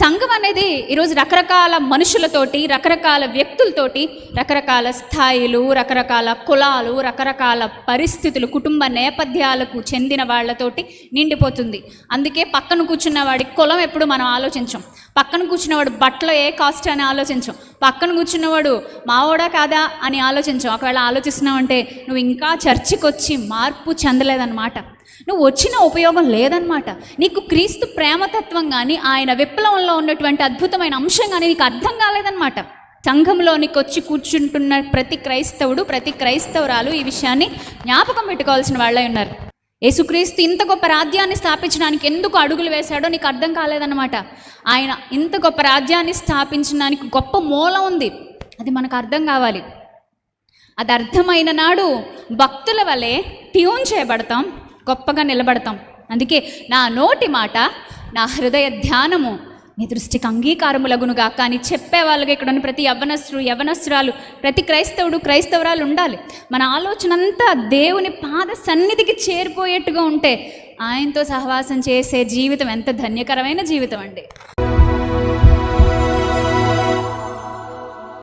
సంఘం అనేది ఈరోజు రకరకాల మనుషులతోటి రకరకాల వ్యక్తులతోటి రకరకాల స్థాయిలు రకరకాల కులాలు రకరకాల పరిస్థితులు కుటుంబ నేపథ్యాలకు చెందిన వాళ్ళతోటి నిండిపోతుంది. అందుకే పక్కన కూర్చున్న వాడి కులం ఎప్పుడు మనం ఆలోచించం. పక్కన కూర్చున్నవాడు బట్టలు ఏ కాస్ట్ అని ఆలోచించం. పక్కన కూర్చున్నవాడు మావోడా కాదా? అని ఆలోచించావు ఒకవేళ ఆలోచిస్తున్నావంటే నువ్వు ఇంకా చర్చికి వచ్చి మార్పు చెందలేదన్నమాట. నువ్వు వచ్చిన ఉపయోగం లేదనమాట నీకు క్రీస్తు ప్రేమతత్వం కానీ ఆయన విప్లవంలో ఉన్నటువంటి అద్భుతమైన అంశం కానీ నీకు అర్థం కాలేదనమాట సంఘంలోనికి వచ్చి కూర్చుంటున్న ప్రతి క్రైస్తవుడు ప్రతి క్రైస్తవురాలు ఈ విషయాన్ని జ్ఞాపకం పెట్టుకోవాల్సిన వాళ్ళే ఉన్నారు. యేసుక్రీస్తు ఇంత గొప్ప రాజ్యాన్ని స్థాపించడానికి ఎందుకు అడుగులు వేశాడో నీకు అర్థం కాలేదన్నమాట. ఆయన ఇంత గొప్ప రాజ్యాన్ని స్థాపించడానికి గొప్ప మూలం ఉంది. అది మనకు అర్థం కావాలి. అది అర్థమైన నాడు భక్తుల వలె ట్యూన్ చేయబడతాం గొప్పగా నిలబడతాం. అందుకే నా నోటి మాట నా హృదయ ధ్యానము నీ దృష్టికి అంగీకారములగునుగా కానీ చెప్పే వాళ్ళకి ఇక్కడ ఉన్న ప్రతి యవనస్తుడు యవనస్తురాలు ప్రతి క్రైస్తవుడు క్రైస్తవురాలు ఉండాలి. మన ఆలోచన అంతా దేవుని పాద సన్నిధికి చేరిపోయేట్టుగా ఉంటే ఆయనతో సహవాసం చేసే జీవితం ఎంత ధన్యకరమైన జీవితం అండి.